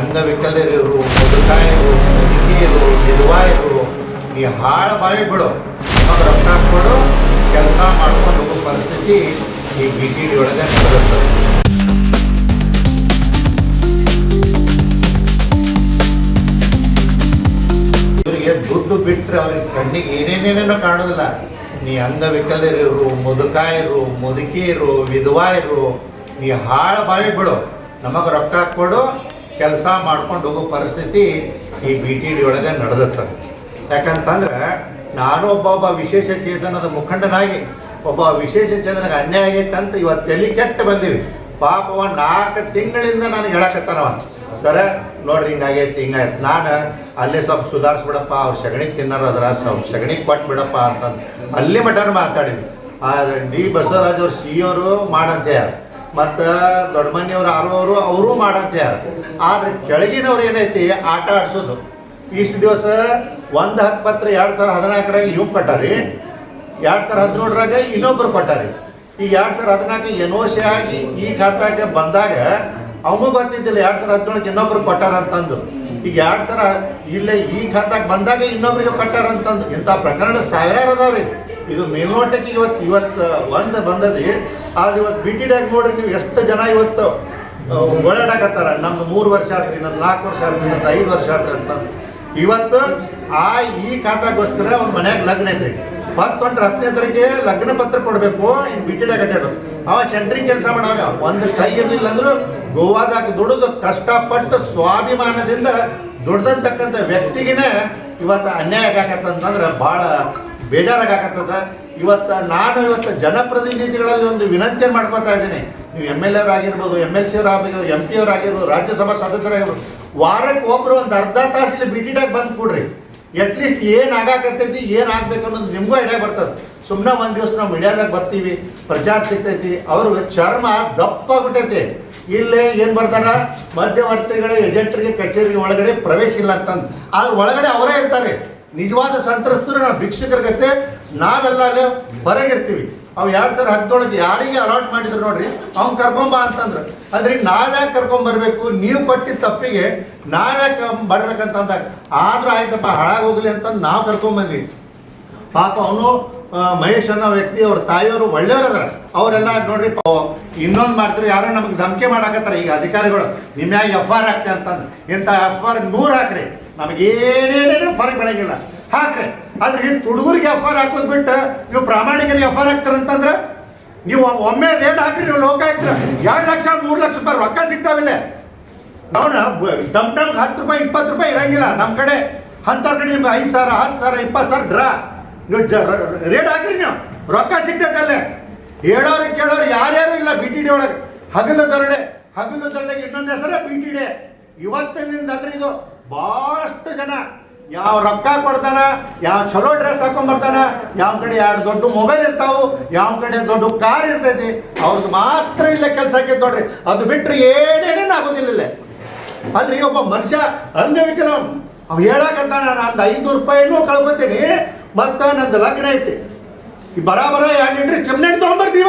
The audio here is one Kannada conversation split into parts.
ಅಂಗವಿಕಲರಿರು, ಮುದುಕಾಯರು ಮುದುಕಿಯರು ನಿರ್ವಾಯರು ನೀ ಹಾಳು ಬಾಯಿ ಬಿಡು ಅವ್ರು ರೊಕ್ಕ ಕೊಡು, ಕೆಲಸ ಮಾಡ್ಕೊಂಡು ಹೋಗೋ ಪರಿಸ್ಥಿತಿ ಈ ಬಿ ಟಿ ಡಿ ಒಳಗೆ ಇವರಿಗೆ ದುಡ್ಡು ಬಿಟ್ಟರೆ ಅವ್ರಿಗೆ ಕಣ್ಣಿಗೆ ಏನೇನೇನೇನೋ ಕಾಣೋದಿಲ್ಲ. ನೀ ಅಂಗವಿಕಲರಿರು, ಮುದುಕಾಯರು ಮುದುಕಿಯರು ವಿಧವಾಯರು, ನೀ ಹಾಳು ಬಾಯಿ ಬಿಡು ನಮಗೆ ರೊಕ್ಕ ಕೊಡು ಕೆಲಸ ಮಾಡ್ಕೊಂಡು ಹೋಗೋ ಪರಿಸ್ಥಿತಿ ಈ ಬಿ ಟಿ ಡಿ ಒಳಗೆ ನಡೆದ ಸರ್. ಯಾಕಂತಂದ್ರೆ ನಾನು ಒಬ್ಬ ವಿಶೇಷ ಚೇತನದ ಮುಖಂಡನಾಗಿ, ಒಬ್ಬ ವಿಶೇಷ ಚೇತನಗೆ ಅನ್ಯಾಯ ಆಗೈತೆ ಅಂತ ಇವತ್ತು ತಲೆ ಕೆಟ್ಟು ಬಂದೀವಿ. ಪಾಪವ ನಾಲ್ಕು ತಿಂಗಳಿಂದ ನಾನು ಹೇಳಕತ್ತಾನವ. ಸರ, ನೋಡ್ರಿ ಹಿಂಗಾಗೈತಿ, ಹಿಂಗಾಯ್ತು. ನಾನು ಅಲ್ಲೇ ಸ್ವಲ್ಪ ಸುಧಾರಿಸ್ಬಿಡಪ್ಪ, ಅವ್ರು ಸಗಣಿ ತಿನ್ನಾರ, ಅದ್ರ ಸ್ವಲ್ಪ ಸಗಣಿ ಕೊಟ್ಟು ಬಿಡಪ್ಪ ಅಂತಂದು ಅಲ್ಲಿ ಮಟನು ಮಾತಾಡಿದ್ವಿ. ಡಿ ಬಸವರಾಜ್ ಅವ್ರು ಸಿ ಅವರು ಮಾಡಂತ ಯಾರು ದೊಡ್ಡ ದೊಡ್ಡಮನಿಯವ್ರು ಆರೋರು ಅವರು ಮಾಡಂತ ಯಾರು. ಆದ್ರೆ ಕೆಳಗಿನವ್ರು ಏನೈತಿ, ಆಟ ಆಡಿಸೋದು. ಇಷ್ಟು ದಿವಸ ಒಂದು ಪತ್ರ ಎರಡು ಸಾವಿರ ಹದಿನಾಲ್ಕರಾಗ ಇವ್ ಕೊಟ್ಟಾರಿ. ಎರಡು ಸಾವಿರ ಹದಿನೇಳರಾಗ ಇನ್ನೊಬ್ರು ಕೊಟ್ಟಾರಿ. ಈಗ ಎರಡು ಸಾವಿರ ಹದಿನಾಲ್ಕು ಎನೋಶೆ ಆಗಿ ಈ ಖಾತಾಗೆ ಬಂದಾಗ ಅವನು ಗೊತ್ತಿದ್ದಿಲ್ಲ ಎರಡು ಸಾವಿರ ಹದಿನೇಳಕ್ಕೆ ಇನ್ನೊಬ್ರು ಕೊಟ್ಟಾರಂತಂದು. ಈಗ ಎರಡು ಸಾವಿರ ಇಲ್ಲೇ ಈ ಖಾತಾಗೆ ಬಂದಾಗ ಇನ್ನೊಬ್ರಿಗೆ ಕೊಟ್ಟಾರಂತಂದು. ಇಂಥ ಪ್ರಕರಣ ಸಾವಿರಾರು ಅದಾವ್ರಿ. ಇದು ಮೇಲ್ನೋಟಕ್ಕೆ ಇವತ್ತು ಇವತ್ತು ಒಂದು ಬಂದದಿ ಆದ್ರೆ ಇವತ್ತು ಬಿ ಟಿ ನೋಡ್ರಿ ನೀವು ಎಷ್ಟು ಜನ ಇವತ್ತು ಓಡಾಡಕತ್ತಾರ ನಮ್ದು ಮೂರು ವರ್ಷ ಆತ್ರಿ, ನಂದು ನಾಲ್ಕು ವರ್ಷ ಆತ್ರಿ, ನಂದು ಐದು ವರ್ಷ ಆತ್ರಿ ಅಂತ. ಇವತ್ತು ಆ, ಈ ಖಾತಾಗೋಸ್ಕರ ಅವ್ನ ಮನ್ಯಾಗ ಲಗ್ನ ಐತ್ರಿ. ಹತ್ತೊಂಟ್ರ ಹತ್ತನೇ ತಾರೀಕಿಗೆ ಲಗ್ನ ಪತ್ರ ಕೊಡಬೇಕು ಇನ್ನು ಬಿಟ್ಟಿಡ ಕಟ್ಟಬೇಕು ಅವ ಸೆಂಟ್ರಿಂಗ್ ಕೆಲಸ ಮಾಡವ ಒಂದು ಕೈ ಇರಲಿಲ್ಲ ಅಂದ್ರೂ ಗೋವಾದಾಗ ದುಡಿದು ಕಷ್ಟಪಟ್ಟು ಸ್ವಾಭಿಮಾನದಿಂದ ದುಡ್ದಂತಕ್ಕಂಥ ವ್ಯಕ್ತಿಗೇನೆ ಇವತ್ತು ಅನ್ಯಾಯ ಆಗಾಕತ್ತಂತಂದ್ರೆ ಭಾಳ ಬೇಜಾರಾಗತ್ತದ ಇವತ್ತು ನಾನು ಇವತ್ತು ಜನಪ್ರತಿನಿಧಿಗಳಲ್ಲಿ ಒಂದು ವಿನಂತಿಯನ್ನು ಮಾಡ್ಕೊತಾ ಇದ್ದೀನಿ. ನೀವು ಎಂ ಎಲ್ ಆಗಿರ್ಬೋದು ಎಂ ಎಲ್ ಸಿ ಆಗಿರ್ಬೋದು ಎಂ ಪಿ ಆಗಿರ್ಬೋದು ರಾಜ್ಯಸಭಾ ಸದಸ್ಯರಾಗಿರ್ಬೋದು ವಾರಕ್ಕೆ ಒಬ್ಬರು ಒಂದು ಅರ್ಧ ತಾಸಲ್ಲಿ ಬಿಟ್ಟಿಟ್ಟಾಗಿ ಬಂದು ಕೊಡ್ರಿ. ಅಟ್ಲೀಸ್ಟ್ ಏನು ಆಗಾಕತ್ತೈತಿ, ಏನು ಆಗಬೇಕು ಅನ್ನೋದು ನಿಮಗೂ ಐಡಿಯಾ ಬರ್ತದೆ. ಸುಮ್ಮನೆ ಒಂದು ದಿವಸ ನಾವು ಮೀಡಿಯಾದಾಗ ಬರ್ತೀವಿ, ಪ್ರಚಾರ ಸಿಗ್ತೈತಿ, ಅವ್ರಿಗೆ ಚರ್ಮ ದಪ್ಪಾಗ್ಬಿಟ್ಟೈತಿ ಇಲ್ಲೇ ಏನು ಬರ್ತಾರ ಮಧ್ಯವರ್ತಿಗಳ, ಏಜೆಂಟ್ರಿಗೆ, ಕಚೇರಿಗೆ ಒಳಗಡೆ ಪ್ರವೇಶ ಇಲ್ಲ ಅಂತಂದು. ಆದ್ರೆ ಒಳಗಡೆ ಅವರೇ ಇರ್ತಾರೆ. ನಿಜವಾದ ಸಂತ್ರಸ್ತರು ನಾವು ಭಿಕ್ಷಕರ ಗತೆ ನಾವೆಲ್ಲ ಅಲ್ಲಿ ಹೊರಗಿರ್ತೀವಿ ಅವ್ ಎರಡು ಸಾವಿರ ಹತ್ತೊಳಗೆ ಯಾರಿಗೆ ಅಲಾಟ್ ಮಾಡಿದ್ರು ನೋಡ್ರಿ, ಅವ್ನು ಕರ್ಕೊಂಬ ಅಂತಂದ್ರು. ಅಲ್ರಿ, ನಾವ್ಯಾಕೆ ಕರ್ಕೊಂಬರ್ಬೇಕು ನೀವು ಕೊಟ್ಟಿದ್ದ ತಪ್ಪಿಗೆ ನಾವ್ಯಾಕೆ ಬರ್ಬೇಕಂತಂದಾಗ ಆದ್ರೂ ಆಯ್ತಪ್ಪ ಹೋಗ್ಲಿ ಅಂತಂದು ನಾವು ಕರ್ಕೊಂಬಂದ್ವಿ ಪಾಪ ಅವನು ಮಹೇಶ್ ಅನ್ನೋ ವ್ಯಕ್ತಿ, ಅವ್ರ ತಾಯಿಯವರು ಒಳ್ಳೆಯವ್ರು ಅದಾರ. ಅವರೆಲ್ಲ ನೋಡ್ರಿ ಇನ್ನೊಂದು ಮಾಡ್ತಾರೆ ಯಾರೋ ನಮ್ಗೆ ಧಮಕಿ ಮಾಡಾಕತ್ತಾರ ಈಗ ಅಧಿಕಾರಿಗಳು. ನಿಮ್ಯಾಗ ಎಫ್ ಆರ್ ಹಾಕ್ತೆ ಅಂತಂದ್ರೆ. ಇಂಥ ಎಫ್ ಆರ್ ನೂರು ಹಾಕ್ರಿ. ನಮಗೇನೇನೇನು ಫರಕ್ ಬೆಳಗಿಲ್ಲ. ಹಾಕ್ರಿ. ಆದ್ರೆ ಈ ಹುಡುಗರಿಗೆ ಎಫ್ ಆರ್ ಹಾಕೋದು ಬಿಟ್ಟು ನೀವು ಪ್ರಾಮಾಣಿಕರಿಗೆ ಎಫ್ ಆರ್ ಹಾಕ್ತಾರಂತಂದ್ರೆ ನೀವು ಒಮ್ಮೆ ರೇಟ್ ಹಾಕ್ರಿ, ನೀವು ಲೋಕ ಹಾಕ್ತೀರ. ಎರಡು ಲಕ್ಷ, ಮೂರು ಲಕ್ಷ ರೂಪಾಯಿ ರೊಕ್ಕ ಸಿಗ್ತಾವಿಲ್ಲ ಅವನ ಡಮ್ ಟಮ್ಗೆ ಹತ್ತು ರೂಪಾಯಿ, ಇಪ್ಪತ್ತು ರೂಪಾಯಿ ಇರಂಗಿಲ್ಲ. ನಮ್ಮ ಕಡೆ ಅಂಥವ್ರ ಕಡೆ ನಿಮ್ಗೆ ಐದು ಸಾವಿರ, ಹತ್ತು ಸಾವಿರ, ಇಪ್ಪತ್ತು ಸಾವಿರ ಡ್ರಾ. ನೀವು ರೇಟ್ ಹಾಕ್ರಿ ನೀವು. ರೊಕ್ಕ ಸಿಗ್ತೈತಲ್ಲೇ ಹೇಳೋರು ಕೇಳೋರು ಯಾರ್ಯಾರು ಇಲ್ಲ ಬಿ ಟಿ ಡಿ ಒಳಗೆ. ಹಗಲು ದೊರಡೆ. ಹಗಲು ದೊರಡೆಗೆ ಇನ್ನೊಂದು ಹೆಸರೇ ಬಿ ಟಿ ಡಿ ಇವತ್ತಿನಿಂದ ಅಲ್ರಿ ಇದು. ಭಾಳಷ್ಟು ಜನ. ಯಾವ ರೊಕ್ಕ ಕೊಡ್ತಾನ, ಯಾವ ಚಲೋ ಡ್ರೆಸ್ ಹಾಕೊಂಡ್ಬರ್ತಾನ ಯಾವ ಕಡೆ ಎರಡು ದೊಡ್ಡ ಮೊಬೈಲ್ ಇರ್ತಾವು, ಯಾವ ಕಡೆ ದೊಡ್ಡ ಕಾರ್ ಇರ್ತೈತಿ ಅವ್ರದ್ದು ಮಾತ್ರ ಇಲ್ಲೇ ಕೆಲಸ ಆಕೈತೆ ನೋಡ್ರಿ. ಅದು ಬಿಟ್ಟರೆ ಏನೇನೇನು ಆಗೋದಿಲ್ಲ ಈಗ ಒಬ್ಬ ಮನುಷ್ಯ ಅಂಗವಿಕಲ ಅವ್ ನಾನು ಒಂದು ಐನೂರು ರೂಪಾಯಿನೂ ಕಳ್ಕೊತೀನಿ, ಮತ್ತು ನಂದು ಲಗ್ನ ಐತಿ. ಈ ಬರಾಬರ ಎರಡು ಲೀಟ್ರ್ ಚಿಮ್ನೆಟ್ ತೊಗೊಂಡ್ಬರ್ತೀವ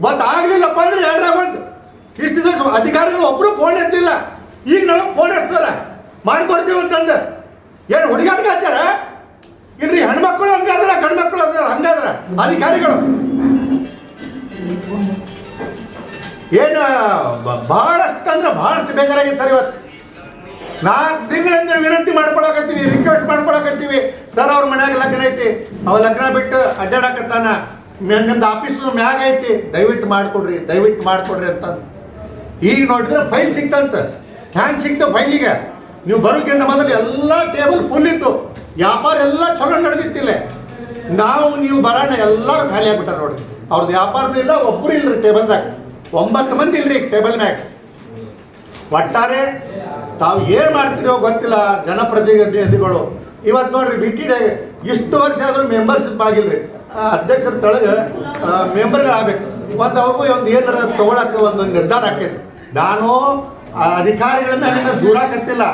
ಇವತ್ತು ಆಗ್ಲಿಲ್ಲಪ್ಪ ಅಂದ್ರೆ ಎರಡ್ರಾಗ ಬಂದು. ಇಷ್ಟು ದಿವಸ ಅಧಿಕಾರಿಗಳು ಒಬ್ರು ಫೋನ್ ಎತ್ತಿಲ್ಲ. ಈಗ ನಾವು ಫೋನ್ ಹಚ್ತಾರ ಮಾಡ್ಕೊಡ್ತೀವಿ ಅಂತಂದು. ಏನು ಹುಡುಗಾಟಿಗೆ ಹಚ್ಚಾರ? ಇಲ್ರಿ, ಹೆಣ್ಮಕ್ಳು ಹಂಗಾದ್ರ ಗಂಡು ಮಕ್ಕಳು ಅದಾರ ಹಂಗಾದ್ರ ಅಧಿಕಾರಿಗಳು. ಏನು ಬಹಳಷ್ಟು ಅಂದ್ರೆ ಬಹಳಷ್ಟು ಬೇಜಾರಾಗಿದೆ ಸರ್ ಇವತ್ತು. ನಾಲ್ಕು ತಿಂಗಳಿಂದ ವಿನಂತಿ ಮಾಡ್ಕೊಳಕತ್ತೀವಿ ರಿಕ್ವೆಸ್ಟ್ ಮಾಡ್ಕೊಳಕತ್ತೀವಿ. ಸರ್, ಅವ್ರ ಮನ್ಯಾಗ ಲಗ್ನ ಐತಿ. ಅವ ಲಗ್ನ ಬಿಟ್ಟು ಅಡ್ಡಾಡಕತ್ತಾನ. ನಿಮ್ದು ಆಫೀಸ್ ಮ್ಯಾಗ ಐತಿ. ದಯವಿಟ್ಟು ಮಾಡ್ಕೊಡ್ರಿ ದಯವಿಟ್ಟು ಮಾಡ್ಕೊಡ್ರಿ ಅಂತ ಈಗ ನೋಡಿದ್ರೆ ಫೈಲ್ ಸಿಕ್ತಂತ. ಹ್ಯಾಂಗ್ ಸಿಕ್ತ ಫೈಲಿಗೆ. ನೀವು ಬರೋಕ್ಕಿಂತ ಮೊದಲು ಎಲ್ಲ ಟೇಬಲ್ ಫುಲ್ ಇತ್ತು. ವ್ಯಾಪಾರ ಎಲ್ಲ ಚಲೋ ನಡೆದಿತ್ತಿಲ್ಲ ನಾವು, ನೀವು ಬರೋಣ, ಎಲ್ಲರೂ ಖಾಲಿ ಆಗ್ಬಿಟ್ಟಾರ ನೋಡಿ ಅವ್ರದ್ದು ವ್ಯಾಪಾರನೂ ಇಲ್ಲ ಒಬ್ಬರು ಇಲ್ಲರಿ ಟೇಬಲ್ದಾಗ ಒಂಬತ್ತು ಮಂದಿ ಇಲ್ರಿ ಟೇಬಲ್ ಮ್ಯಾಗ. ಒಟ್ಟಾರೆ ತಾವು ಏನು ಮಾಡ್ತಿರೋ ಗೊತ್ತಿಲ್ಲ ಜನಪ್ರತಿನಿಧಿಗಳು. ಇವತ್ತು ನೋಡ್ರಿ ಬಿಟ್ಟಿಡೆ ಇಷ್ಟು ವರ್ಷ ಆದರೂ ಮೆಂಬರ್ಶಿಪ್ ಆಗಿಲ್ರಿ. ಅಧ್ಯಕ್ಷರ ಅಧ್ಯಕ್ಷರ ತಳಗೆ ಮೆಂಬರ್ಗಳಾಗಬೇಕು ಒಂದು ಅವ್ರಿಗೂ ಒಂದು ಏನಾರ ತೊಗೊಳಕ್ಕೆ ಒಂದು ನಿರ್ಧಾರ ಆಕೈತಿ ನಾನು ಅಧಿಕಾರಿಗಳ ಮ್ಯಾಗ ದೂರ ಕತ್ತಿಲ್ಲ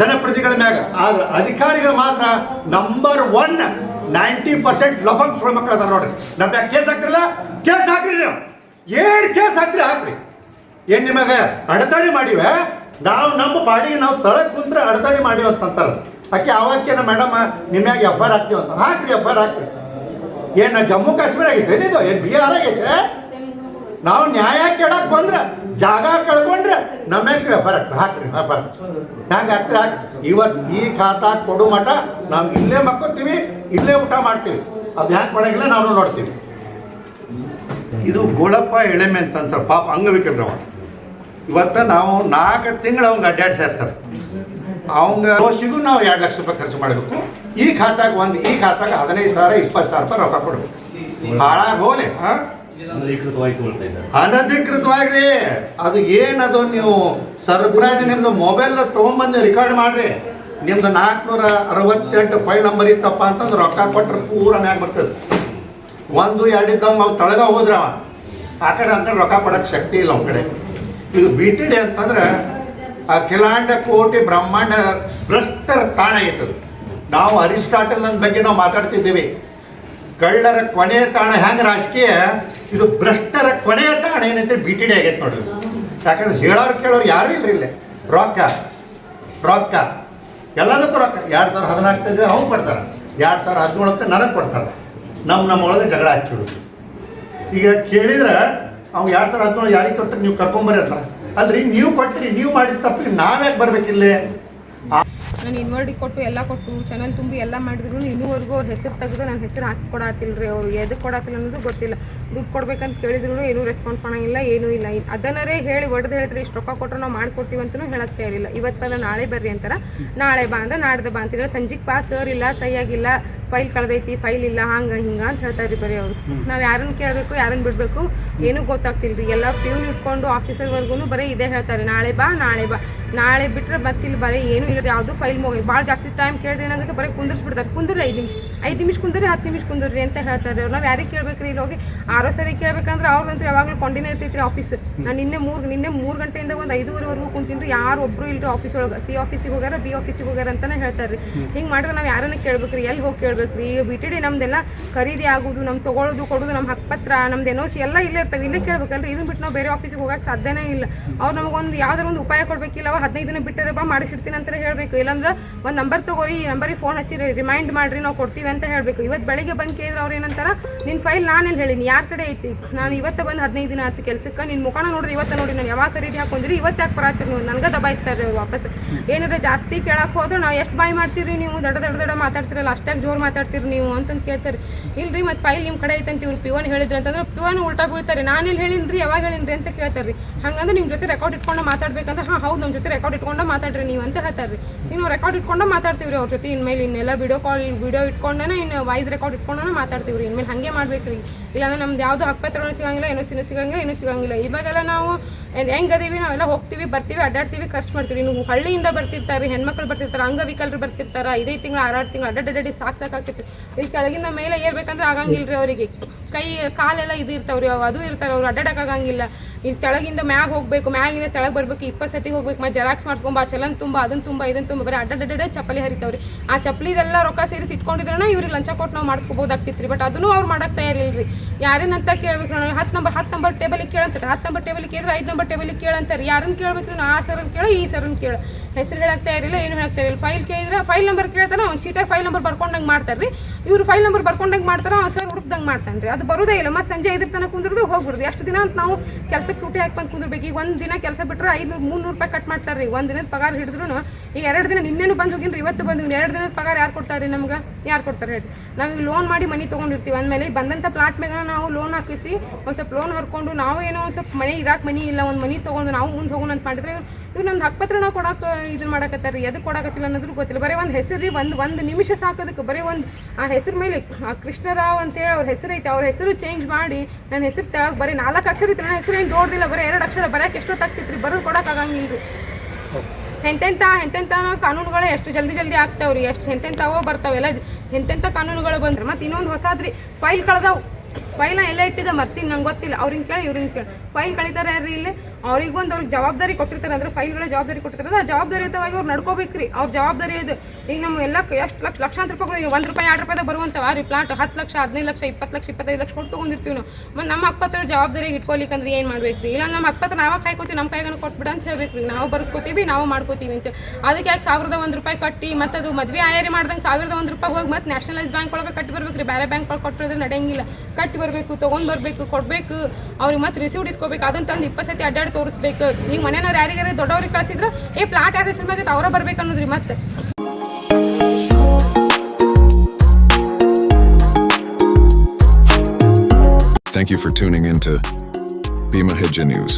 ಜನಪ್ರತಿಗಳ ಮ್ಯಾಗ. ಆದ್ರೆ ಅಧಿಕಾರಿಗಳು ಮಾತ್ರ ನಂಬರ್ ಒನ್ ನೈಂಟಿ ಪರ್ಸೆಂಟ್ ಲಫಂಗ್ ಸುಳ ಮಕ್ಕಳು ಅದಾರ ನೋಡ್ರಿ. ನಮ್ಮ ಮ್ಯಾಗ ಕೇಸ್ ಹಾಕ್ತಿರಲ್ಲ? ಕೇಸ್ ಹಾಕ್ರಿ ನೀವು. ಏನು ಕೇಸ್ ಹಾಕ್ರಿ ಹಾಕ್ರಿ. ಏನು ನಿಮಗೆ ಅಡತಾಡಿ ಮಾಡಿವೆ? ನಾವು ನಮ್ಮ ಪಾಡಿಗೆ ನಾವು ತಳಕ್ ಕುಂತ್ರೆ ಅಡತಾಡಿ ಮಾಡಿ ಅಂತಂತಾರೆ. ಅಕ್ಕಿ ಅವಾಕ್ಯನ ಮೇಡಮ್ ನಿಮ್ಯಾಗ ಎಫ್ ಆರ್ ಹಾಕ್ತೀವಿ ಅಂತ. ಹಾಕ್ರಿ ಎಫ್ ಆರ್ ಹಾಕ್ರಿ. ಏನು ಜಮ್ಮು ಕಾಶ್ಮೀರ ಆಗೈತೆ ಏನಿದು ಏನು ಆರ್ ಆಗೈತೆ? ನಾವು ನ್ಯಾಯ ಕೇಳಕ್ಕೆ ಆರ್ ಹಾಕ್ರಿ, ಹಾಂ ಐ ಹ್ಯಾಂಗೆ ಹಾಕ್ರಿ ಹಾಕಿ ಇವತ್ತು ಈ ಖಾತಾ ಕೊಡು ಮಟ ನಾವು ಇಲ್ಲೇ ಮಕ್ಕೋತೀವಿ, ಇಲ್ಲೇ ಊಟ ಮಾಡ್ತೀವಿ. ಅದು ಹ್ಯಾಂಗೆ ಮಾಡಂಗಿಲ್ಲ ನಾವು ನೋಡ್ತೀವಿ ಇದು ಗೋಳಪ್ಪ ಎಳೆಮೆ ಅಂತ ಅನ್ಸರ್ ಪಾಪ ಅಂಗವಿಕಲರವ. ಇವತ್ತು ನಾವು ನಾಲ್ಕು ತಿಂಗಳು ಅವಂಗೆ ಅಡ್ಡಾಡ್ಸ್ಯಾರ ಸರ್ ಅವಂಗ ವರ್ಷಿಗೂ ನಾವು ಎರಡು ಲಕ್ಷ ರೂಪಾಯಿ ಖರ್ಚು ಮಾಡಬೇಕು. ಈ ಖಾತಾಗ ಒಂದು, ಈ ಖಾತಾಗ ಹದಿನೈದು ಸಾವಿರ, ಇಪ್ಪತ್ತು ಸಾವಿರ ರೂಪಾಯಿ ರೊಕ್ಕ ಕೊಡ್ಬೇಕು. ಹಾಳಾಗಿ ಹೋಲೆ ಹಾಂ? ಅನಧಿಕೃತವಾಗಿ? ಅದು ಏನದು ನೀವು ಸರ್ಬ್ರಾಜ್ ನಿಮ್ದು ಮೊಬೈಲ್ ತೊಗೊಂಬಂದು ರೆಕಾರ್ಡ್ ಮಾಡ್ರಿ. ನಿಮ್ದು ನಾಲ್ಕುನೂರ ಅರವತ್ತೆಂಟು ಫೈಲ್ ನಂಬರ್ ಇತ್ತಪ್ಪ ಅಂತಂದ್ರೆ ರೊಕ್ಕ ಕೊಟ್ರೆ ಪೂರ ಮ್ಯಾಗ ಬರ್ತದೆ. ಒಂದು, ಎರಡು ಇದ್ದಂಗೆ ನಾವು ತಳಗ ಹೋದ್ರ ಅವ. ಆ ಕಡೆ ಅಂತ ರೊಕ್ಕ ಕೊಡೋಕ್ಕೆ ಶಕ್ತಿ ಇಲ್ಲ ಅವ್ನ ಕಡೆ. ಇದು ಬಿ ಟಿ ಡಿ ಅಂತಂದ್ರೆ ಅಖಿಲಾಂಡ ಕೋಟಿ ಬ್ರಹ್ಮಾಂಡ ಭ್ರಷ್ಟರ ತಾಣ ಐತದು ನಾವು ಅರಿಸ್ಟಾಟಲ್ ಬಗ್ಗೆ ನಾವು ಮಾತಾಡ್ತಿದ್ದೀವಿ. ಕಳ್ಳರ ಕೊನೆ ತಾಣ ಹೆಂಗೆ ರಾಜಕೀಯ? ಇದು ಭ್ರಷ್ಟರ ಕೊನೆಯ ತಾಣ ಏನೈತೆ? ಬಿ ಟಿ ಡಿ ಆಗೈತೆ ನೋಡ್ರಿ ಯಾಕಂದ್ರೆ ಹೇಳೋರು ಕೇಳೋರು ಯಾರು ಇಲ್ಲ. ಇಲ್ಲಿ ರೊಕ್ಕ ರೊಕ್ಕ ಎಲ್ಲದಕ್ಕೂ ರೊಕ್ಕ ಎರಡು ಸಾವಿರ ಹದಿನಾಲ್ಕಕ್ಕೆ ಅವ್ನು ಕೊಡ್ತಾರೆ. ಎರಡು ಸಾವಿರ ಹದಿನೇಳಕ್ಕೆ ನನಗೆ ಕೊಡ್ತಾರೆ. ನಮ್ಮ ನಮ್ಮ ಒಳಗೆ ಜಗಳ ಹಚ್ಚಿಬಿಡು ಈಗ ಕೇಳಿದ್ರೆ ಅವ್ನು ಎರಡು ಸಾವಿರ ಹದಿನೇಳು ಯಾರಿಗೆ ಕೊಟ್ಟರೆ? ನೀವು ಕರ್ಕೊಂಬರಿ ಅಂತಾರೆ. ಅಲ್ರಿ, ನೀವು ಕೊಟ್ಟಿರಿ, ನೀವು ಮಾಡಿದ ತಪ್ಪಿಗೆ ನಾವ್ಯಾಕೆ ಬರ್ಬೇಕಿಲ್ಲೇ? ನಾನು ಇನ್ವರ್ಡಿ ಕೊಟ್ಟು ಎಲ್ಲ ಕೊಟ್ಟು ಚಾನಲ್ ತುಂಬಿ ಎಲ್ಲ ಮಾಡಿದ್ರು ಇನ್ನೂವರೆಗೂ ಅವ್ರ ಹೆಸರು ತೆಗೆದು ನನ್ನ ಹೆಸರು ಹಾಕಿ ಕೊಡತ್ತಿಲ್ಲ ರೀ ಅವ್ರು. ಎದಕ್ಕೆ ಕೊಡತ್ತಿಲ್ಲ ಅನ್ನೋದು ಗೊತ್ತಿಲ್ಲ. ದುಡ್ಡು ಕೊಡ್ಬೇಕಂತ ಕೇಳಿದ್ರು ಏನೂ ರೆಸ್ಪಾನ್ಸ್ ಮಾಡೋಂಗಿಲ್ಲ ಏನೂ ಇಲ್ಲ. ಅದನ್ನರೇ ಹೇಳಿ ಒಡೆದು ಹೇಳಿದ್ರೆ ಇಷ್ಟು ರೊಕ್ಕ ಕೊಟ್ಟರೆ ನಾವು ಮಾಡ್ಕೊಡ್ತೀವಿ ಅಂತಲೂ ಹೇಳಕ್ಕೆ ಇರಲಿಲ್ಲ. ಇವತ್ತು ಬಂದ ನಾಳೆ ಬರ್ರಿ ಅಂತಾರೆ. ನಾಳೆ ಬಾ ಅಂದ್ರೆ ನಾಡ್ದು ಬಾ ಅಂತಿಲ್ಲ. ಸಂಜೆಗೆ ಪಾಸ್ ಸರ್ ಇಲ್ಲ ಸಹಿಯಾಗಿಲ್ಲ ಫೈಲ್ ಕಳೆದೈತಿ ಫೈಲ್ ಇಲ್ಲ ಹಂಗೆ ಹಿಂಗೆ ಅಂತ ಹೇಳ್ತಾರೆ ರೀ ಬರೀ ಅವರು. ನಾವು ಯಾರನ್ನು ಕೇಳಬೇಕು ಯಾರನ್ನು ಬಿಡಬೇಕು ಏನೂ ಗೊತ್ತಾಗ್ತಿಲ್ಲ ರೀ ಎಲ್ಲ ಪ್ಯೂನ್ ಇಟ್ಕೊಂಡು ಆಫೀಸರ್ವರೆಗೂ ಬರೀ ಇದೇ ಹೇಳ್ತಾರೆ. ನಾಳೆ ಬಾ ನಾಳೆ ಬಾ. ನಾಳೆ ಬಿಟ್ಟರೆ ಬತ್ತಿಲ್ಲ ಬರೀ ಏನೂ ಇಲ್ಲ ಯಾವುದು? ಫೈಲ್ ಮುಗಿ ಭಾಳ ಜಾಸ್ತಿ ಟೈಮ್ ಕೇಳಿದ್ರೆ ಏನಾಗುತ್ತೆ? ಬರೀ ಕುಂದಿರ್ಸ್ಬಿಡ್ತಾರೆ. ಕುಂದ್ರಿ ಐದು ನಿಮಿಷ. ಐದು ನಿಮಿಷ ಕುಂದ್ರಿ, ಹತ್ತು ನಿಮಿಷ ಕುಂದ್ರಿ ಅಂತ ಹೇಳ್ತಾರೆ ಅವ್ರು. ನಾವು ಯಾರಿಗೆ ಕೇಳಬೇಕ್ರಿ ಇಲ್ಲಿ ಹೋಗಿ? ಆರೋ ಸರಿ ಕೇಳಬೇಕಂದ್ರೆ ಅವ್ರಂತೂ ಯಾವಾಗಲೂ ಕೊಂಡಿನೇ ಇರ್ತೈತ್ರಿ ಆಫೀಸ್ ನಾನು ನಿನ್ನೆ ಮೂರು ನಿನ್ನೆ ಮೂರು ಗಂಟೆಯಿಂದ ಒಂದು ಐದೂವರೆವರೆಗೂ ಕುಂತೀನಿ ಯಾರು ಒಬ್ಬರು ಇಲ್ಲರಿ ಆಫೀಸ್ ಒಳಗೆ. ಸಿ ಆಫೀಸಿಗೆ ಹೋಗ್ಯಾರ, ಬಿ ಆಫೀಸಿಗೆ ಹೋಗ್ಯಾರ ಅಂತಲೇ ಹೇಳ್ತಾರೆ. ರೀ ಹಿಂಗೆ ಮಾಡಿದ್ರೆ ನಾವು ಯಾರನ್ನ ಕೇಳಬೇಕ್ರಿ? ಎಲ್ಲಿ ಹೋಗಿ ಕೇಳಬೇಕ್ರಿ? ಈಗ ಬಿ ಟಿ ನಮ್ದೆಲ್ಲ ಖರೀದಿ ಆಗೋದು ನಮ್ಮ ತೊಗೊಳೋದು, ಕೊಡೋದು ನಮ್ಮ ಹಕ್ಕಪತ್ರ ನಮ್ದು ಎನ್ ಓ ಸಿ ಎಲ್ಲ ಇಲ್ಲೇ ಇರ್ತವೆ. ಇಲ್ಲೇ ಕೇಳ್ಬೇಕಲ್ರಿ? ಇದನ್ನ ಬಿಟ್ಟು ನಾವು ಬೇರೆ ಆಫೀಸಿಗೆ ಹೋಗಕ್ಕೆ ಸಾಧ್ಯನೇ ಇಲ್ಲ. ಅವ್ರು ನಮಗೊಂದು ಯಾವ್ದಾರ ಒಂದು ಉಪಾಯ ಕೊಡಬೇಕಿಲ್ಲವ ಹದಿನೈದು ದಿನ ಬಿಟ್ಟರೆ ಬಾ ಮಾಡಿಸಿರ್ತೀನಿ ಅಂತ ಹೇಳಬೇಕು. ಇಲ್ಲಾಂದ್ರೆ ಒಂದು ನಂಬರ್ ತಗೋರಿ, ಈ ನಂಬರಿಗೆ ಫೋನ್ ಹಚ್ಚಿ ರಿಮೈಂಡ್ ಮಾಡಿರಿ, ನಾವು ಕೊಡ್ತೀವಿ ಅಂತ ಹೇಳಬೇಕು. ಇವತ್ತು ಬೆಳಿಗ್ಗೆ ಬಂದು ಕೇಳಿದ್ರೆ ಅವ್ರು ಏನಂತಾರ ನಿನ್ನ ಫೈಲ್ ನಾನೇನು ಹೇಳಿನಿ? ಯಾರ ಕಡೆ ಐತಿ? ನಾನು ಇವತ್ತು ಬಂದು ಹದಿನೈದು ದಿನ ಆಯ್ತು ಕೆಲಸಕ್ಕೆ. ನಿನ್ನ ಮುಖಾನ ನೋಡ್ರಿ, ಇವತ್ತು ನೋಡಿ ನಾನು ಯಾವಾಗ ಖರೀದಿ ಹಾಕೊಂಡ್ರಿ ಇವತ್ತು ಯಾಕೆ ಬರಾತೀರಿ ನೀವು? ನನಗೆ ದಬಾಯಿಸ್ತಾರೆ ವಾಪಸ್. ಏನಾರ ಜಾಸ್ತಿ ಕೇಳಕ್ಕೆ ಹೋದ್ರೆ ನಾವು ಎಷ್ಟು ಬಾಯ್ ಮಾಡ್ತೀರಿ ನೀವು? ದಡ ದಡ ದಡ ಮಾತಾಡ್ತಿರಲ್ಲ ಅಷ್ಟಾಗಿ ಜೋರು ಮಾತಾಡ್ತೀರಿ ನೀವು ಅಂತಂದು ಕೇಳ್ತಾರೆ. ಇಲ್ರಿ, ಮತ್ತು ಫೈಲ್ ನಿಮ್ಮ ಕಡೆ ಐತಂತ ಇವ್ರು ಪಿವನ್ ಹೇಳಿದ್ರು ಅಂತಂದ್ರೆ ಪಿವನ್ ಉಲ್ಟಾ ಬೀಳ್ತಾರೆ. ನಾನು ಇಲ್ಲಿ ಹೇಳಿನ್ರಿ, ಯಾವಾಗ ಹೇಳಿನ್ರಿ ಅಂತ ಕೇಳ್ತಾರೆ ರೀ. ಹಂಗಂದ್ರೆ ನಿಮ್ಮ ಜೊತೆ ರೆಕಾರ್ಡ್ ಇಟ್ಕೊಂಡು ಮಾತಾಡ್ಬೇಕಂದ್ರೆ, ಹಾಂ, ಹೌದು ನಮ್ಮ ಜೊತೆ ರೆಕಾರ್ಡ್ ಇಟ್ಕೊಂಡು ಮಾತಾಡ್ರಿ ನೀವು ಅಂತ ಹೇಳ್ತಾರೆ. ರೀ ಇನ್ನು ರೆಕಾರ್ಡ್ ಇಟ್ಕೊಂಡು ಮಾತಾಡ್ತೀವಿ ರೀ ಅವ್ರ ಜೊತೆ. ಇನ್ಮೇಲೆ ಇನ್ನೆಲ್ಲ ವಿಡಿಯೋ ಕಾಲ್ ವಿಡಿಯೋ ಇಟ್ಕೊಂಡೇ ಇನ್ನು ವಾಯ್ಸ್ ರೆಕಾರ್ಡ್ ಇಟ್ಕೊಂಡು ಮಾತಾಡ್ತೀವಿ ರೀ ಇನ್ಮೇಲೆ ಹಾಗೆ ಮಾಡ್ಬೇಕು ರೀ ಇಲ್ಲಾಂದ್ರೆ ನಮ್ದು ಯಾವುದು ಹಕ್ಕಪತ್ರನೂ ಸಿಗಂಗಿಲ್ಲ, ಏನೂ ಸಿನ ಸಿಗಂಗಿಲ್ಲ, ಏನೂ ಸಿಗಂಗಿಲ್ಲ. ಇವಾಗೆಲ್ಲ ನಾವು ಹೆಂಗೆ ಅದೀವಿ? ನಾವೆಲ್ಲ ಹೋಗ್ತೀವಿ, ಬರ್ತೀವಿ, ಅಡ್ಡಾಡ್ತೀವಿ, ಖರ್ಚು ಮಾಡ್ತೀವಿ. ನೀವು ಹಳ್ಳಿಯಿಂದ ಬರ್ತಿರ್ತಾರೆ, ಹೆಣ್ಮಕ್ಳು ಬರ್ತಿರ್ತಾರೆ, ಅಂಗವಿಕಲರು ಬರ್ತಿರ್ತಾರೆ. ಐದೈದು ತಿಂಗಳು ಆರಾರು ತಿಂಗಳು ಅಡ್ಡಾಡಿ ಸಾಕು ಸಾಕಾಗ್ತೈತಿ ಇಲ್ಲಿ ಕೆಳಗಿಂದ ಮೇಲೆ ಏರ್ಬೇಕಂದ್ರೆ ಆಗಂಗಿಲ್ಲ ರೀ ಅವರಿಗೆ. ಕೈ, ಕಾಲೆಲ್ಲ ಇದು ಇರ್ತಾವ್ರಿ. ಅವು ಅದು ಇರ್ತಾರೆ, ಅವ್ರು ಅಡ್ಡಾಡಕ್ಕಾಗಂಗಿಲ್ಲ ಇಲ್ಲಿ ಕೆಳಗಿಂದ ಮ್ಯಾಗ ಹೋಗ್ಬೇಕು, ಮ್ಯಾಗಿಂದ ತೆಳಗೆ ಬರ್ಬೇಕು, ಇಪ್ಪತ್ತು ಸತಿ ಹೋಗ್ಬೇಕು, ಮತ್ತೆ ಜೆರಾಕ್ಸ್ ಮಾಡ್ಕೊಂಬ ಚಲನ್ ತುಂಬ ಅದನ್ನ ತುಂಬ ಇದನ್ನ ತುಂಬ, ಬರೀ ಅಡ್ಡಡ್ಡ ಚಪ್ಪಲಿ ಹರಿತಾವ್ರಿ. ಆ ಚಪ್ಪಲಿದೆಲ್ಲ ರೊಕ್ಕ ಸೇರಿಸಿ ಇಟ್ಕೊಂಡಿದ್ರೆ ಇವ್ರಿಗೆ ಲಂಚ ಕೊಟ್ಟು ನಾವು ಮಾಡಿಸ್ಕೋಬೋದಾಗ್ತಿತ್ತು ರೀ ಬಟ್ ಅದನ್ನು ಅವ್ರು ಮಾಡಕ್ಕೆ ತಯಾರಿಲ್ರಿ. ಯಾರೇನಂತ ಕೇಳ್ಬೇಕು ನೋಡಿ ಹತ್ತು ನಂಬರ್ ಹತ್ತು ನಂಬರ್ ಟೇಬಲಿಗೆ ಕೇಳಂತಾರೆ ಹತ್ತು ನಂಬರ್ ಟೇಬಲಿಗೆ ಕೇಳಿದ್ರೆ ಐದು ನಂಬರ್ ಟೇಬಲಿಗೆ ಕೇಳಂತಾರೆ. ಯಾರನ್ನು ಕೇಳ್ಬೇಕು ನಾ ಆ ಸರ್ನ ಕೇಳ, ಈ ಸರ್ನ ಕೇಳ. ಹೆಸರು ಹೇಳಕ್ಕೆ ತಯಾರಿಲ್ಲ, ಏನು ಹೇಳಕ್ ತಯಾರಿಲ್ಲ. ಫೈಲ್ ಕೇಳಿದ್ರೆ ಫೈಲ್ ನಂಬರ್ ಕೇಳ್ತಾನೆ, ಒಂದು ಚೀಟಾಗಿ ಫೈಲ್ ನಂಬರ್ ಬರ್ಕೊಂಡಂಗೆ ಮಾಡ್ತಾರೆ ರೀ ಇವ್ರು ಫೈಲ್ ನಂಬರ್ ಬರ್ಕೊಂಡಂಗೆ ಮಾಡ್ತಾರೆ, ಆ ಸರ್ ಹುಡುಕ್ದಂಗೆ ಮಾಡ್ತಾನೆ ರೀ ಅದು ಬರೋದೇ ಇಲ್ಲ, ಮತ್ತು ಸಂಜೆ ಐದರ ತನಕ ಕುಂದ್ರದು ಹೋಗ್ಬಿಡ್ದು. ಎಷ್ಟು ದಿನ ಅಂತ ನಾವು ಸೂಟಿ ಹಾಕ್ಕೊಂಡು ಕುಂದಿರ್ಬೇಕು. ಈಗ ಒಂದು ದಿನ ಕೆಲಸ ಬಿಟ್ಟರೆ ಐನೂರು ಮುನ್ನೂರು ರೂಪಾಯಿ ಕಟ್ ಮಾಡ್ತಾರೆ ರೀ ಒಂದು ದಿನದ ಪಗಾರ ಹಿಡಿದ್ರು ಈಗ ಎರಡು ದಿನ ನಿನ್ನೆನೂ ಬಂದು ಹೋಗಿನ್ರಿ ಇವತ್ತು ಬಂದು ಎರಡು ದಿನದ ಪಗಾರ ಯಾರು ಕೊಡ್ತಾರೆ ನಮ್ಗೆ? ಯಾರು ಕೊಡ್ತಾರೆ ಹೇಳಿ. ನಾವು ಈಗ ಲೋನ್ ಮಾಡಿ ಮನೆ ತೊಗೊಂಡಿರ್ತೀವಿ. ಅಂದಮೇಲೆ ಬಂದಂಥ ಪ್ಲಾಟ್ ಮೇಲೆ ನಾವು ಲೋನ್ ಹಾಕಿಸಿ ಒಂದು ಸ್ವಲ್ಪ ಲೋನ್ ಹರ್ಕೊಂಡು ನಾವು ಏನೋ ಒಂದು ಸ್ವಲ್ಪ ಮನೆ ಇರಾಕ್ ಮನೆ ಇಲ್ಲ, ಒಂದು ಮನೆ ತೊಗೊಂಡು ನಾವು ಮುಂದೆ ಹೋಗೋಣ ಅಂತ ಮಾಡಿದ್ರೆ ಇವ್ರು ನಮ್ದು ಹಕ್ಕಪತ್ರ ನಾವು ಕೊಡಕ್ಕೆ ಇದನ್ನ ಮಾಡಕತ್ತಾರೆ ರೀ. ಕೊಡಕತ್ತಿಲ್ಲ ಅನ್ನೋದ್ರು ಗೊತ್ತಿಲ್ಲ. ಬರೀ ಒಂದು ಹೆಸರು ರೀ, ಒಂದು ಒಂದು ನಿಮಿಷ ಸಾಕೋದಕ್ಕೆ ಬರೀ ಒಂದು ಆ ಹೆಸರು ಮೇಲೆ ಆ ಕೃಷ್ಣರಾವ್ ಅಂತೇಳಿ ಅವ್ರ ಹೆಸರು ಐತೆ. ಅವ್ರ ಹೆಸರು ಚೇಂಜ್ ಮಾಡಿ ನನ್ನ ಹೆಸರು ತೆಳಗೆ ಬರೀ ನಾಲ್ಕು ಅಕ್ಷರ ಇತ್ತು. ನನ್ನ ಹೆಸರು ಏನು ದೊಡ್ಡದಿಲ್ಲ ಬರೀ ಎರಡು ಅಕ್ಷರ ಬರೋಕೆ ಎಷ್ಟೊತ್ತಾಗ್ತಿತ್ತು ರೀ ಬರೋದು ಕೊಡೋಕ್ಕಾಗಂಗಿಲ್ಲ ರೀ ಎಂತೆಂಥ ಎಂತೆಂಥ ಕಾನೂನುಗಳು ಎಷ್ಟು ಜಲ್ದಿ ಜಲ್ದಿ ಆಗ್ತಾವ್ರಿ, ಎಷ್ಟು ಎಂತೆಂಥವೋ ಬರ್ತಾವೆಲ್ಲ ಎಂತೆಂಥ ಕಾನೂನುಗಳು ಬಂದ್ರೆ ಮತ್ತು ಇನ್ನೊಂದು ಹೊಸಾದ್ರಿ, ಫೈಲ್ ಕಳ್ದಾವು. ಫೈಲ್ನ ಎಲ್ಲ ಇಟ್ಟಿದ್ದ ಮರ್ತೀನಿ ನಂಗೆ ಗೊತ್ತಿಲ್ಲ. ಅವ್ರಿಗೆ ಕೇಳಿ ಇವ್ರನ್ನ ಕೇಳಿ. ಫೈಲ್ ಕಳೀತಾರೆ ರೀ ಇಲ್ಲಿ? ಅವ್ರಿಗೊಂದು ಅವ್ರಿಗೆ ಜವಾಬ್ದಾರಿ ಕೊಟ್ಟಿರ್ತಾರೆ ಅಂದ್ರೆ ಫೈಲ್ಗಳ ಜವಾಬ್ದಾರಿ ಕೊಟ್ಟಿರ್ತಾರೆ. ಆ ಜವಾಬ್ದಾರಿಯುತವಾಗಿ ಅವ್ರು ನಡ್ಕೋಬೇಕ್ರಿ. ಅವ್ರ ಜವಾಬ್ದಾರಿ ಇದು. ಈಗ ನಮ್ಮ ಎಲ್ಲ ಎಷ್ಟು ಲಕ್ಷ ಲಕ್ಷಾಂತರ ರೂಪಾಯಿಗಳು ಒಂದು ರೂಪಾಯಿ ಎರಡು ರೂಪಾಯಿದಾಗ ಬರುವಂಥವು ರೀ ಪ್ಲಾಟ್ ಹತ್ತು ಲಕ್ಷ, ಹದಿನೈದು ಲಕ್ಷ, ಇಪ್ಪತ್ತು ಲಕ್ಷ, ಇಪ್ಪತ್ತೈದು ಲಕ್ಷ ಕೊಟ್ಟು ತೊಗೊಂಡಿರ್ತೀವಿ ನಾವು. ಮತ್ತು ನಮ್ಮ ಅಕ್ಕಪತ್ರ ಜವಾಬ್ದಾರಿಗೆ ಇಟ್ಕೊಲಿಕ್ಕಂದ್ರೆ ಏನು ಮಾಡ್ಬೇಕು ಇಲ್ಲ ನಮ್ಮ ಅಕ್ಕಪತ್ರ ನಾವೇ ಕಾಯ್ಕೋತೀವಿ ನಮ್ಮ ಕೈಗನ ಕೊಟ್ಬಿಡ ಅಂತ ಹೇಳ್ಬೇಕು ರೀ ನಾವು ಬರ್ಸ್ಕೊತೀವಿ, ನಾವು ಮಾಡ್ಕೋತೀವಿ ಅಂತ. ಅದಕ್ಕೆ ಯಾಕೆ ಸಾವಿರದ ಒಂದು ರೂಪಾಯಿ ಕಟ್ಟಿ, ಮತ್ತು ಅದು ಮದುವೆ ಆಯಾರಿ ಮಾಡ್ದಂಗೆ ಸಾವಿರದ ಒಂದು ರೂಪಾಯಿ ಹೋಗಿ ಮತ್ತೆ ನ್ಯಾಷನಲೈಸ್ ಬ್ಯಾಂಕ್ ಒಳಗೆ ಕಟ್ಟಿ ಬರ್ಬೇಕು ರೀ ಬೇರೆ ಬ್ಯಾಂಕ್ ಒಳಗೆ ಕೊಟ್ಟಿರೋದ್ರೆ ನಡೆಯಂಗಿಲ್ಲ. ಕಟ್ಟಿ ಬರಬೇಕು, ತೊಗೊಂಡು ಬರಬೇಕು, ಕೊಡಬೇಕು. ಅವ್ರಿಗೆ ಮತ್ತೆ ರಿಸೀವ್ ಇಸ್ಕೋಬೇಕು. ಅದನ್ನ ತಂದು ಇಪ್ಪತ್ತು ಸತಿ ತೋರಿಸ್ಬೇಕು. ನೀವು ಮನೆಯವ್ರು ಯಾರಿಗಾರ ದೊಡ್ಡವ್ರಿಗೆ ಕಳ್ಸಿದ್ರೆ, ಏ ಪ್ಲಾಟ್ ಯಾರ ಹೆಸರು ಮೇಲೆ ಅವರ ಬರ್ಬೇಕು ಅನ್ನೋದ್ರಿ ಮತ್ತೆ. Thank you for tuning in to Bima Hija News.